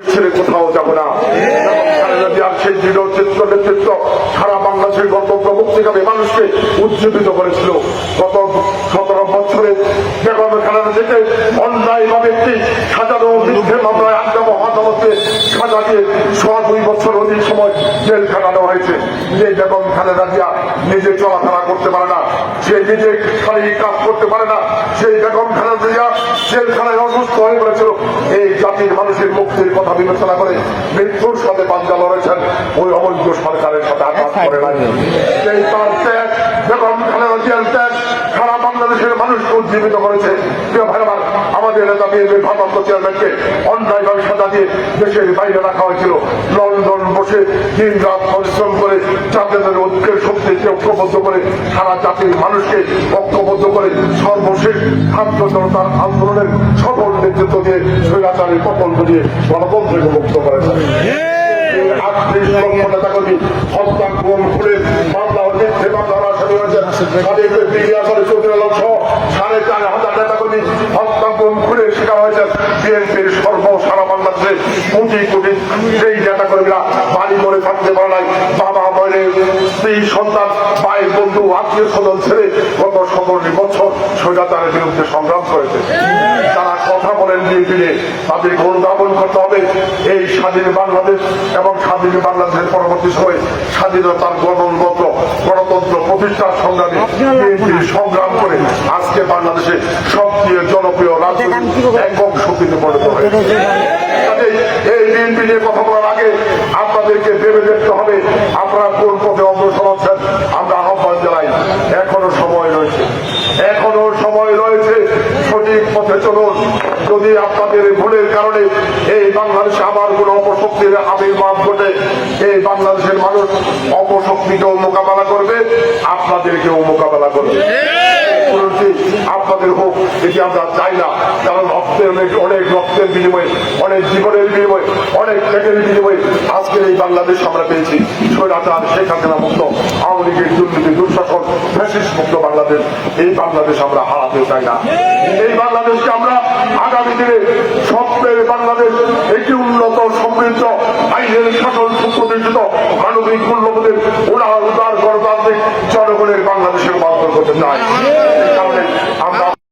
ছেড়ে কোথাও যাব না। অন্যায় দৃঢ় বাংলাদেশের মানুষকে উজ্জীবিত করেছিল। গত সতেরো বছরে একটি সাজানো মিথ্যে মামলায় আড্ডাম আদালতে সাজা দিয়ে সোয়া দুই বছর অধিক সময় জেল খাটানো হয়েছে। যে বেগম খালেদা জিয়া নিজে চলাফেরা করতে পারে না সে নিজে খালি কাজ করতে পারে না সেই বেগম খালেদা জিয়া জেলখানায় অসুস্থ হয়ে পড়েছিল। এই জাতির মানুষের মুক্তির কথা বিবেচনা করে মৃত্যুর সাথে পাঞ্জা লড়েছেন ওই অবৈধ সরকারের সাথে আঘাত করে নাই। সেই তার ত্যাগ বেগম খালেদা জিয়ার ত্যাগ বাংলাদেশের মানুষকে উজ্জীবিত করেছে। প্রিয় ভাই আমার আমাদের নেতা বিএনপির ভারপ্রাপ্ত চেয়ারম্যানকে অন্যায়ভাবে সাজা দিয়ে দেশের বাইরে রাখা হয়েছিল। লন্ডন বসে দিন রাত পরিশ্রম করে জাতীয়দের ঐক্যের শক্তিকে ঐক্যবদ্ধ করে সারা জাতির মানুষকে ঐক্যবদ্ধ করে সর্বশেষ ছাত্র জনতার আন্দোলনের সফল নেতৃত্ব দিয়ে স্বৈরাচারের পতন ঘটিয়ে গণতন্ত্রকে মুক্ত করেছেন আটত্রিশ লক্ষ নেতাকর্মী হত্যা গুম খুলে মামলা তাদের ছেড়ে গত সতেরোটি বছর বিরুদ্ধে সংগ্রাম করেছে। তারা কথা বলেন নিয়ে তাদেরকে অনুধাবন করতে হবে এই স্বাধীন বাংলাদেশ এবং স্বাধীন বাংলাদেশের পরবর্তী সময়ে স্বাধীনতার গণতন্ত্র। প্রতিষ্ঠার সংগ্রামে সংগ্রাম করে আজকে বাংলাদেশে সবচেয়ে জনপ্রিয় রাজনৈতিক একক শক্তিতে পরিণত হয়েছে। এই বিএনপি নিয়ে কথা বলার আগে আপনাদেরকে ভেবে দেখতে হবে আপনারা কোন পথে সঠিক পথে চলুন। যদি আপনাদের ভুলের কারণে এই বাংলাদেশে আবার কোন অপশক্তির আবির্ভাব ঘটে, এই বাংলাদেশের মানুষ অপশক্তিকেও মোকাবেলা করবে, আপনাদেরকেও মোকাবেলা করবে। বলছি, আপনাদের হোক এটি আমরা চাই না। কারণ রক্তের অনেক অনেক রক্তের বিনিময়ে অনেক জীবনের বিনিময়ে অনেক ত্যাগের বিনিময়ে আজকের এই বাংলাদেশ আমরা পেয়েছি। স্বৈরাচার শেখ হাসিনা মুক্ত আওয়ামী লীগের দুর্নীতি দুঃশাসন ফ্যাসিস মুক্ত বাংলাদেশ। এই বাংলাদেশ আমরা হারাতে চাই না। এই বাংলাদেশকে আমরা আগামী দিনে স্বপ্নের বাংলাদেশ একটি উন্নত সমৃদ্ধ আইনের শাসন সুপ্রতিষ্ঠিত মানবিক মূল্য জনগণের বাংলাদেশের মন্ত্র করতে চাই। কারণে আমরা